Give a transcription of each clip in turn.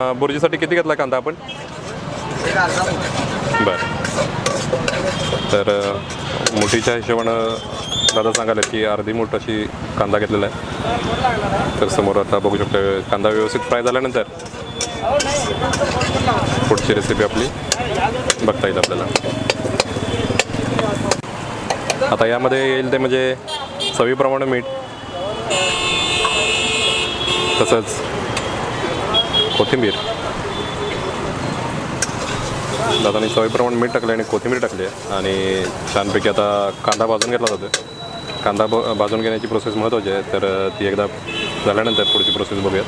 बुर्जीसाठी किती घेतला कांदा आपण? बरं. तर मुठीच्या हिशोबानं दादा सांगायला की अर्धी मूठ अशी कांदा घेतलेला आहे. तर समोर आता बघू शकतो कांदा व्यवस्थित फ्राय झाल्यानंतर पुढची रेसिपी आपली बघता येईल आपल्याला. आता यामध्ये येईल ते म्हणजे चवीप्रमाणे मीठ तसंच कोथिंबीर. दादानी चवीप्रमाणे मीठ टाकले आणि कोथिंबीर टाकली आहे. आणि छानपैकी आता कांदा भाजून घेतला जातो कांदा ब भाजून घेण्याची प्रोसेस महत्त्वाची आहे. तर ती एकदा झाल्यानंतर पुढची प्रोसेस बघूयात.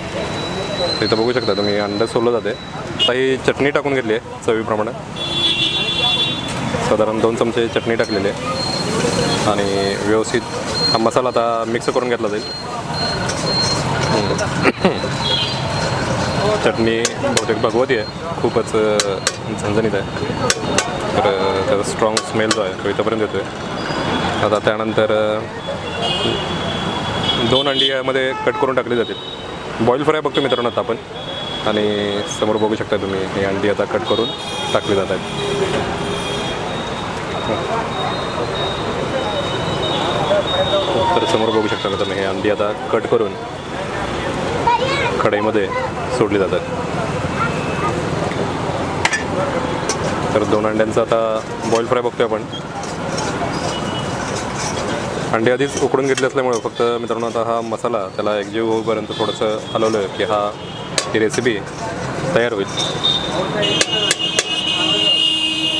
तिथं इथं बघू शकता तुम्ही अंडं सोललं जाते आता ही चटणी टाकून घेतली आहे चवीप्रमाणे. साधारण दोन चमचे चटणी टाकलेली आहे. आणि व्यवस्थित हा मसाला आता मिक्स करून घेतला जाईल. चटणी बहुतेक भगवती आहे. खूपच झणझणीत आहे. तर त्याचा स्ट्रॉंग स्मेल जो आहे तो इथंपर्यंत येतो आहे आता त्यानंतर दोन अंडी यामध्ये कट करून टाकली जातील. बॉईल फ्राय बघतो मित्रांनो आता आपण. आणि समोर बघू शकता तुम्ही ही अंडी आता कट करून टाकली जात आहेत. तर समोर बघू शकता मित्रांनो हे अंडी आता कट करून कढईमध्ये सोडली जातात. तर दोन अंड्यांचं आता बॉईल फ्राय बघतोय आपण. अंडे आधीच उकडून घेतले असल्यामुळे फक्त मित्रांनो आता हा मसाला त्याला एकजीव होईपर्यंत थोडंसं हलवलं की हा ही रेसिपी तयार होईल.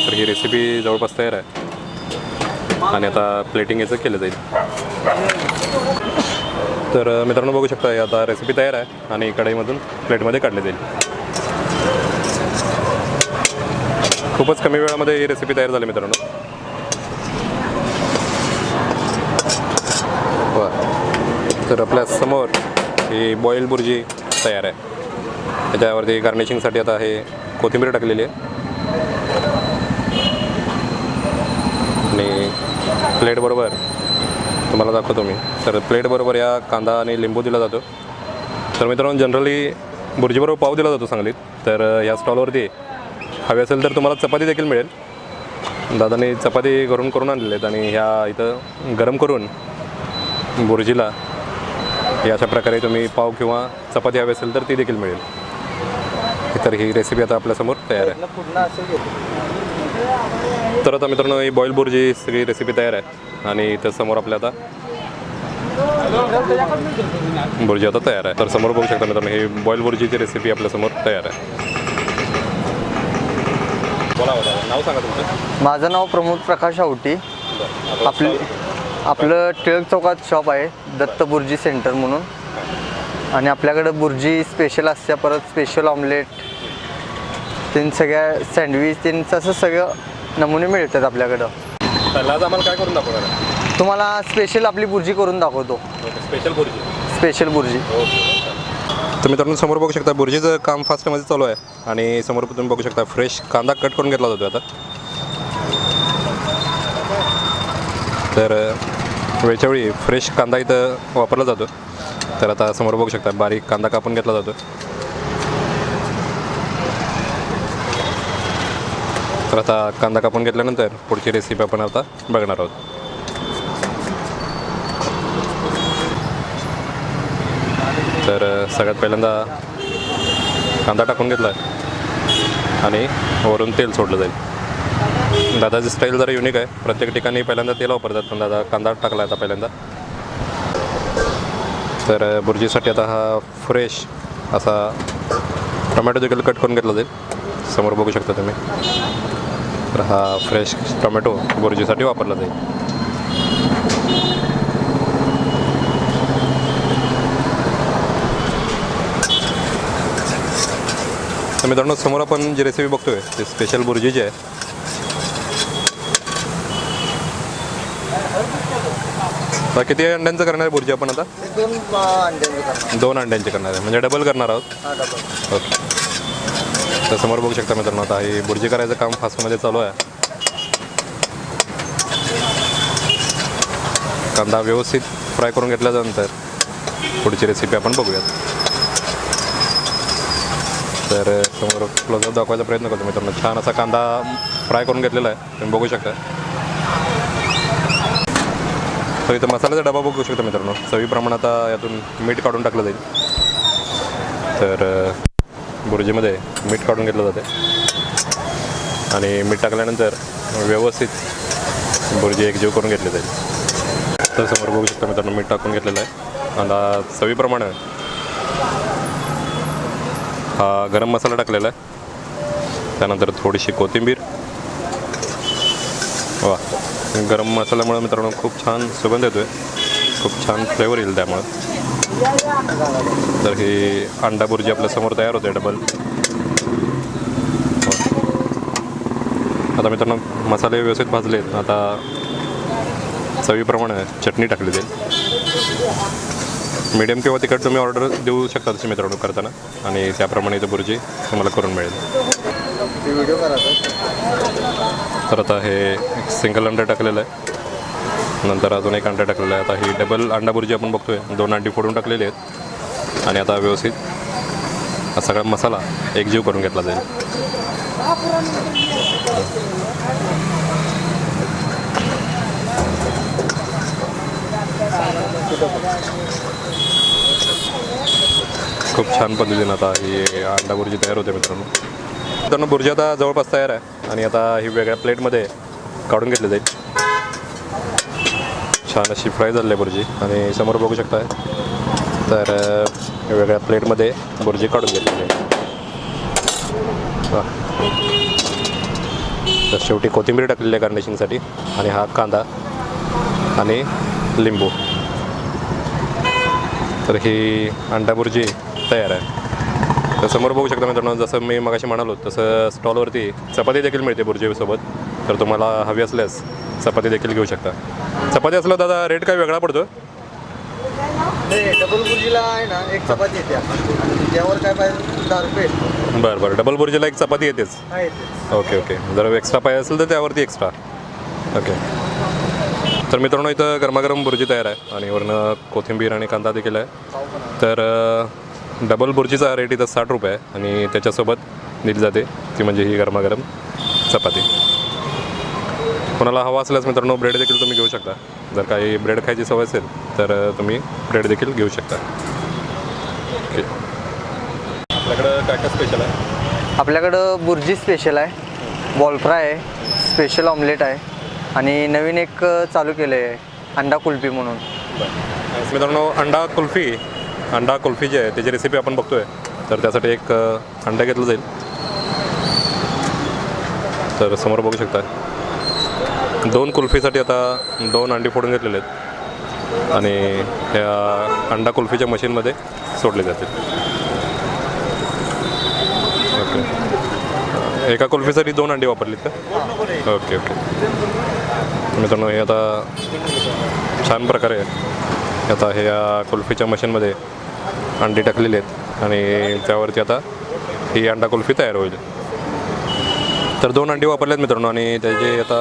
तर ही रेसिपी जवळपास तयार आहे. आणि आता प्लेटिंग याचं केलं जाईल. तर मित्रांनो बघू शकता आता रेसिपी तयार आहे आणि कढईमधून प्लेटमध्ये काढली जाईल खूपच कमी वेळामध्ये ही रेसिपी तयार झाली मित्रांनो. तर आपल्यासमोर ही बॉईल बुर्जी तयार आहे. त्याच्यावरती गार्निशिंगसाठी आता हे कोथिंबीर टाकलेली आहे. आणि प्लेटबरोबर तुम्हाला दाखवतो मी. तर प्लेटबरोबर या कांदा आणि लिंबू दिला जातो. तर मित्रांनो जनरली बुर्जीबरोबर पाव दिला जातो सांगलीत. तर या स्टॉलवरती हवी असेल तर तुम्हाला चपाती देखील मिळेल. दादानी चपाती घरून करून आणलेले आहेत आणि ह्या इथं गरम करून बुर्जीला या अशा प्रकारे तुम्ही पाव किंवा चपाती हवी असेल तर ती देखील मिळेल. तर ही रेसिपी आता आपल्यासमोर तयार आहे. तर आता मित्रांनो ही बॉईल बुर्जी सगळी रेसिपी तयार आहे. आणि इथं समोर आपल्या आता बुर्जी आता तयार आहे. तर समोर बघू शकता मित्रांनो ही बॉईल बुर्जीची रेसिपी आपल्यासमोर तयार आहे. नाव सांगा तुमचं. माझं नाव प्रमोद प्रकाश आवटी. आपले आपलं टिळक चौकात शॉप आहे दत्त बुर्जी सेंटर म्हणून. आणि आपल्याकडं बुर्जी स्पेशल असते परत स्पेशल ऑमलेट तीन सगळ्या सँडविच तीन असं सगळं नमुने मिळतात आपल्याकडं. आज आम्हाला काय करून दाखवणार आहे? तुम्हाला स्पेशल आपली बुर्जी करून दाखवतो. स्पेशल बुर्जी. स्पेशल बुर्जी. तर मित्रांनो समोर बघू शकता बुर्जीचं काम फास्टमध्ये चालू आहे. आणि समोर तुम्ही बघू शकता फ्रेश कांदा कट करून घेतला जातो आता. तर अ, वेळच्या वेळी फ्रेश कांदा इथं वापरला जातो तर आता समोर बघू शकता बारीक कांदा कापून घेतला जातो तर आता कांदा कापून घेतल्यानंतर पुढची रेसिपी आपण आता बघणार आहोत. तर सगळ्यात पहिल्यांदा कांदा टाकून घेतला आहे आणि वरून तेल सोडलं जाईल. दादाची स्टाईल जरा युनिक आहे. प्रत्येक ठिकाणी पहिल्यांदा तेल वापरतात पण दादा कांदा टाकला आता पहिल्यांदा. तर अ, बुर्जीसाठी आता हा फ्रेश असा टोमॅटो देखील कट करून घेतला जाईल. समोर बघू शकता तुम्ही. तर हा फ्रेश टोमॅटो बुर्जीसाठी वापरला जाईल. तर मित्रांनो समोर आपण जी रेसिपी बघतोय ती स्पेशल बुर्जीची आहे. किती अंड्यांचं करणार आहे बुर्जी आपण आता? दोन अंड्यांचे करणार आहे. म्हणजे डबल करणार आहोत? ओके तर समोर बघू शकता मित्रांनो आता ही बुर्जी करायचं काम फास्टमध्ये चालू आहे. कांदा व्यवस्थित फ्राय करून घेतल्यानंतर पुढची रेसिपी आपण बघूयात. तर समोर क्लोजअप दाखवायचा प्रयत्न करतो मित्रांनो. छान असा कांदा फ्राय करून घेतलेला आहे. तुम्ही बघू शकता. तर इथं मसाल्याचा डबा बघू शकता मित्रांनो. चवीप्रमाणे आता यातून मीठ काढून टाकलं जाईल. तर भुर्जीमध्ये मीठ काढून घेतलं जाते. आणि मीठ टाकल्यानंतर व्यवस्थित भुर्जी एकजीव करून घेतली जाईल. तर समोर बघू शकता मित्रांनो मीठ टाकून घेतलेलं आहे. आणि चवीप्रमाणे हा गरम मसाला टाकलेला आहे. त्यानंतर थोडीशी कोथिंबीर. वा गरम मसाल्यामुळे मित्रांनो खूप छान सुगंध येतो आहे खूप छान फ्लेवर येईल त्यामुळं. तर ही अंडा बुर्जी आपल्यासमोर तयार होते डबल आता मित्रांनो मसाले व्यवस्थित भाजले आहेत. आता चवीप्रमाणे चटणी टाकली जाईल. मीडियम किंवा तिखट तुम्ही ऑर्डर देऊ शकता तशी मित्रांनो करताना. आणि त्याप्रमाणे इथं बुर्जी तुम्हाला करून मिळेल. तर आता हे सिंगल अंडा टाकलेलं आहे. नंतर अजून एक अंडा टाकलेला आहे. आता ही डबल अंडा बुर्जी आपण बघतोय. दोन अंडी फोडून टाकलेली आहेत. आणि आता व्यवस्थित हा सगळा मसाला एकजीव करून घेतला जाईल. खूप छान पद्धतीनं आता ही अंडा बुर्जी तयार होते मित्रांनो. मित्रांनो बुर्जी आता जवळपास तयार आहे. आणि आता ही वेगळ्या प्लेटमध्ये काढून घेतली जाईल. छान अशी फ्राय झाली आहे बुर्जी. आणि समोर बघू शकताय तर वेगळ्या प्लेटमध्ये बुर्जी काढून घेतली जाईल तर शेवटी कोथिंबीर टाकलेली आहे गार्निशिंगसाठी आणि हा कांदा आणि लिंबू. तर ही अंडा बुर्जी तयार आहे. तर समोर बघू शकता मित्रांनो जसं मी मगाशी म्हणालो तसं स्टॉलवरती चपाती देखील मिळते बुर्जीसोबत तर तुम्हाला हवी असल्यास चपाती देखील घेऊ शकता. चपाती असलं दादा रेट काय वेगळा पडतो डबल बुर्जीला आहे ना एक चपाती येते आणि त्यावर काय पाहिजे? दहा रुपये बरं बरं. डबल बुर्जीला एक चपाती येतेच. ओके ओके जर एक्स्ट्रा पाहिजे असेल तर त्यावरती एक्स्ट्रा ओके तर मित्रांनो इथं गरमागरम बुर्जी तयार आहे आणि वरनं कोथिंबीर आणि कांदा देखील आहे. तर डबल बुर्जीचा रेट इथं साठ रुपये आहे आणि त्याच्यासोबत दिली जाते. ती म्हणजे ही गरमागरम चपाती. कोणाला हवा असल्यास मित्रांनो ब्रेड देखील तुम्ही घेऊ शकता. जर काही ब्रेड खायची सवय असेल तर तुम्ही ब्रेड देखील घेऊ शकता. ओके आपल्याकडं काय काय स्पेशल आहे? आपल्याकडं बुर्जी स्पेशल आहे बॉल फ्राय आहे स्पेशल ऑमलेट आहे आणि नवीन एक चालू केलं आहे अंडा कुल्फी म्हणून. मित्रांनो अंडा कुल्फी अंडा कुल्फी जी आहे त्याची रेसिपी आपण बघतोय. तर त्यासाठी एक अंडा घेतलं जाईल. तर समोर बघू शकता. दोन कुल्फीसाठी आता दोन अंडी फोडून घेतलेले आहेत. आणि त्या अंडा कुल्फीच्या मशीनमध्ये सोडले जातील. ओके एका कुल्फीसाठी दोन अंडी वापरलीत का? ओके ओके मित्रांनो हे आता छान प्रकारे आता हे या कुल्फीच्या मशीनमध्ये अंडी टाकलेली आहेत. आणि त्यावरती आता ही अंडा कुल्फी तयार होईल. तर दोन अंडी वापरल्यात मित्रांनो आणि त्याचे आता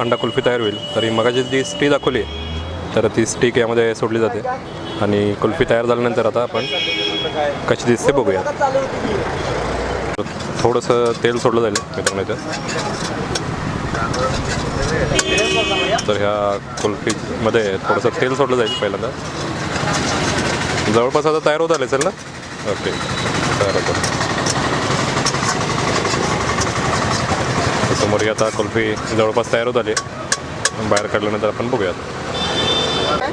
अंडा कुल्फी तयार होईल. तर ही मगाची जी स्टी दाखवली तर ती स्टिक यामध्ये सोडली जाते. आणि कुल्फी तयार झाल्यानंतर आता आपण कशी दिसते बघूया थोडंसं तेल सोडलं जाईल मित्रांनो इथं. तर ह्या कुल्फीमध्ये थोडंसं तेल सोडलं जाईल पहिल्यांदा. जवळपास आता तयार होत आले असेल ना? ओके. तयार होतं तर समोर आता कुल्फी जवळपास तयार होत आली. बाहेर काढल्यानंतर आपण बघूयात.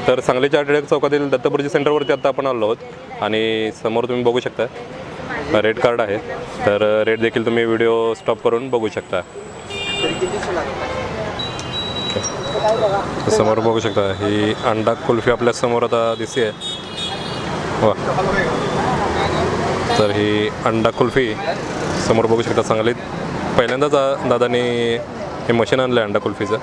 तर सांगलीच्या टिळक चौकातील दत्तपुरजी सेंटरवरती आता आपण आलो आहोत. आणि समोर तुम्ही बघू शकता रेड कार्ड आहे. तर रेड देखील तुम्ही व्हिडिओ स्टॉप करून बघू शकता. समोर बघू शकता ही अंडा कुल्फी आपल्यासमोर आता दिसते वा. तर ही अंडा कुल्फी समोर बघू शकता सांगलीत. पहिल्यांदाच दादानी हे मशीन आणलं आहे अंडा कुल्फीचं.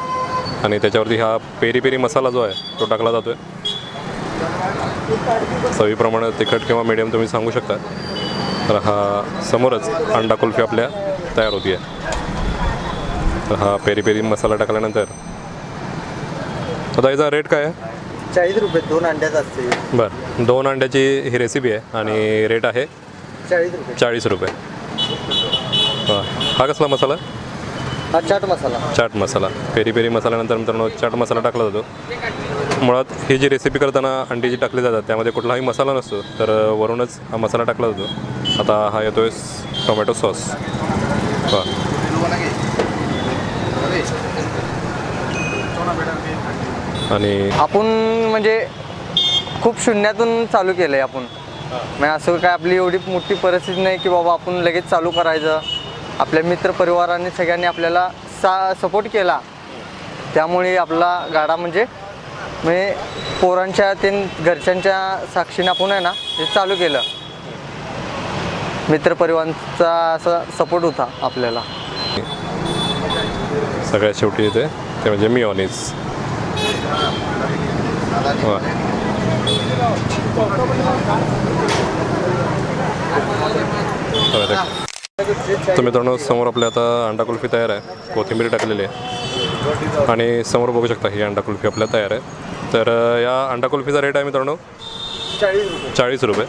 आणि त्याच्यावरती हा पेरी पेरी मसाला जो आहे तो टाकला जातो आहे चवीप्रमाणे तिखट किंवा मीडियम तुम्ही सांगू शकता. तर हा समोरच अंडा कुल्फी आपल्या तयार होती आहे तर हा पेरी पेरी मसाला टाकल्यानंतर आता याचा रेट काय आहे? चाळीस रुपये दोन अंड्याच असते. बरं दोन अंड्याची ही रेसिपी आहे आणि रेट आहे चाळीस रुपये. चाळीस रुपये. हां हा कसला मसाला? हा चाट मसाला. चाट मसाला. पेरी पेरी मसाल्यानंतर मित्रांनो चाट मसाला टाकला जातो. मुळात ही जी रेसिपी करताना अंडी जी टाकली जातात त्यामध्ये कुठलाही मसाला नसतो तर वरूनच हा मसाला टाकला जातो. आता हा येतोय टोमॅटो सॉस आणि आपण म्हणजे खूप शून्यातून चालू केलं आहे आपण म्हणजे असं काय आपली एवढी मोठी परिस्थिती नाही की बाबा आपण लगेच चालू करायचं. आपल्या मित्रपरिवाराने सगळ्यांनी आपल्याला सा सपोर्ट केला. त्यामुळे आपला गाडा म्हणजे म्हणजे पोरांच्या ते घरच्यांच्या साक्षीने आपण आहे ना हे चालू केलं. मित्रपरिवारांचा असा सपोर्ट होता आपल्याला. सगळ्यात शेवटी येते ते म्हणजे मिओनीज वा. बरं. तर मित्रांनो समोर आपल्या आता अंडा कुल्फी तयार आहे. कोथिंबीर टाकलेली आहे. आणि समोर बघू शकता ही अंडा कुल्फी आपल्या तयार आहे. तर या अंडा कुल्फीचा रेट आहे मित्रांनो चाळीस रुपये.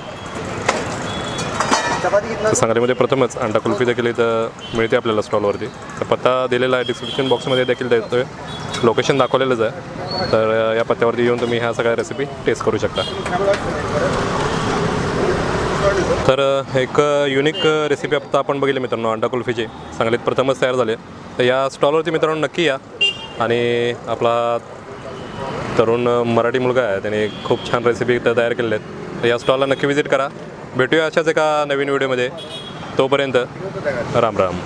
तर सांगलीमध्ये प्रथमच अंडा कुल्फी देखील इथं मिळते आपल्याला स्टॉलवरती. तर पत्ता दिलेला आहे डिस्क्रिप्शन बॉक्समध्ये देखील देतो आहे लोकेशन दाखवलेलंच आहे. तर या पत्त्यावरती येऊन तुम्ही ह्या सगळ्या रेसिपी टेस्ट करू शकता. तर एक युनिक रेसिपी आता आपण बघितली मित्रांनो अंडा कुल्फीची. सांगलीत प्रथमच तयार झाले तर या स्टॉलवरती मित्रांनो नक्की या. आणि आपला तरुण मराठी मुलगा आहे. त्याने खूप छान रेसिपी इथं तयार केलेल्या आहेत. तर या स्टॉलला नक्की व्हिजिट करा. भेटूया अशाच एका नवीन व्हिडिओमध्ये तोपर्यंत राम राम.